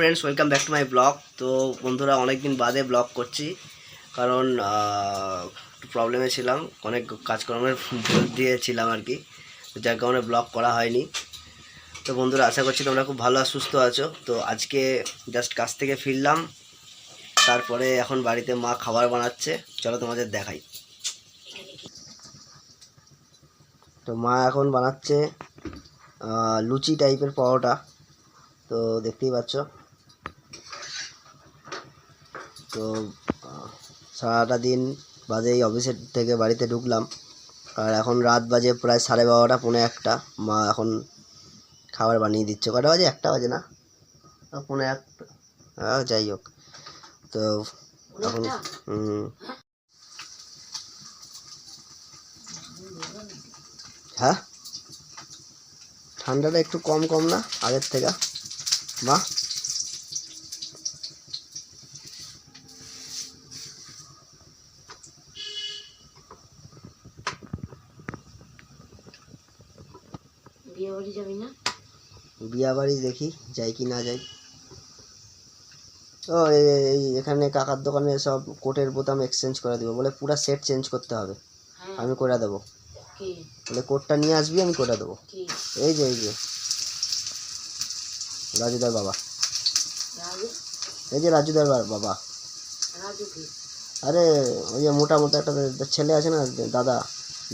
Friends welcome back to my blog তো বন্ধুরা অনেক দিন বাদে ব্লগ করছি। কারণ প্রবলেমে ছিলাম। অনেক কাজকর্মের দিয়েছিলাম আর কি। যার কারণে ব্লগ করা হয়নি। তো বন্ধুরা, আশা করছি তোমরা খুব ভালো আর সুস্থ আছো। তো আজকে জাস্ট কাজ থেকে ফিরলাম। তারপরে এখন বাড়িতে মা খাবার বানাচ্ছে। চলো তোমাদের দেখাই। তো মা এখন বানাচ্ছে লুচি টাইপের পরোটা। তো দেখতেই পাচ্ছ। তো সারাটা দিন বাজে এই অফিসের থেকে বাড়িতে ঢুকলাম। আর এখন রাত বাজে প্রায় সাড়ে বারোটা পৌনে একটা। মা এখন খাবার বানিয়ে দিচ্ছে। কটা বাজে? একটা বাজে না? পৌনে একটা। যাই হোক। তো এখন হ্যাঁ? ঠান্ডাটা একটু কম কম না আগের থেকে। মা? বিয়ে বাড়ি যাবি না? বিয়া বাড়ি দেখি যাই কি না যাই। ও এই এখানে কাকার দোকানে সব কোটের বোতাম এক্সচেঞ্জ করে দিব। বলে পুরো সেট চেঞ্জ করতে হবে। হ্যাঁ। আমি করে দেবো। বলে কোটটা নিয়ে আসবি আমি করে দেবো। এই যে এই যে। রাজুদার বাবা। এই যে রাজুদার বাবা। আরে ওই যে মোটা মোটা একটা ছেলে আছে না দাদা।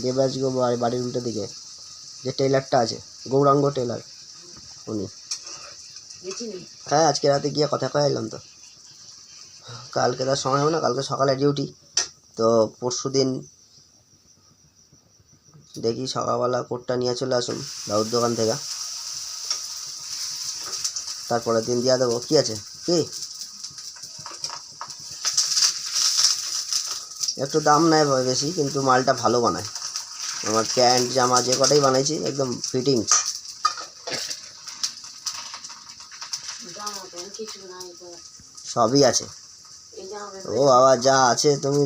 দেবরাজ গো বাড়ির উল্টো দিকে। যে টেলারটা আছে গৌরাঙ্গ টেলার উনি। হ্যাঁ আজকে রাতে গিয়ে কথা কয়ে এলাম তো। কালকে তার সময় হবে না কালকে সকালে ডিউটি তো পরশু দিন দেখি সকালবেলা কোটটা নিয়ে চলে আসুন দাউদ দোকান থেকে। তারপরের দিন দিয়ে দেবো। কী আছে? কি? একটু দাম নেয় বেশি কিন্তু মালটা ভালো বানায়। আমার প্যান্ট, জামা যে কটাই বানাইছি, একদম তো সবই আছে। ও বাবা, যা আছে তুমি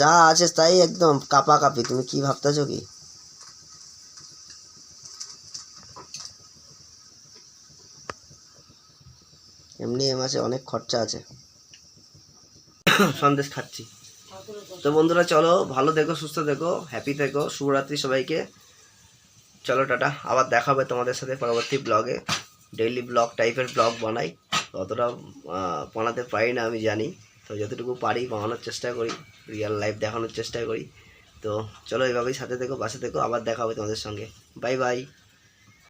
যা আছে তাই একদম কাপা কাপি তুমি কি ভাবতেছো কি? এমনি এ মাসে অনেক খরচা আছে। সন্দেশ খাচ্ছি। তো বন্ধুরা, চলো, ভালো থেকো, সুস্থ থেকো হ্যাপি থেকো, শুভরাত্রি সবাইকে। চলো, টাটা, আবার দেখা হবে তোমাদের সাথে পরবর্তী ব্লগে ডেইলি ব্লগ টাইপের ব্লগ বানাই। অতটা বানাতে পারি না, আমি জানি। তো যতটুকু পারি, বানানোর চেষ্টা করি রিয়েল লাইফ দেখানোর চেষ্টা করি। তো চলো, এভাবেই সাথে থেকো, পাশে থেকো, আবার দেখা হবে তোমাদের সঙ্গে। Bye bye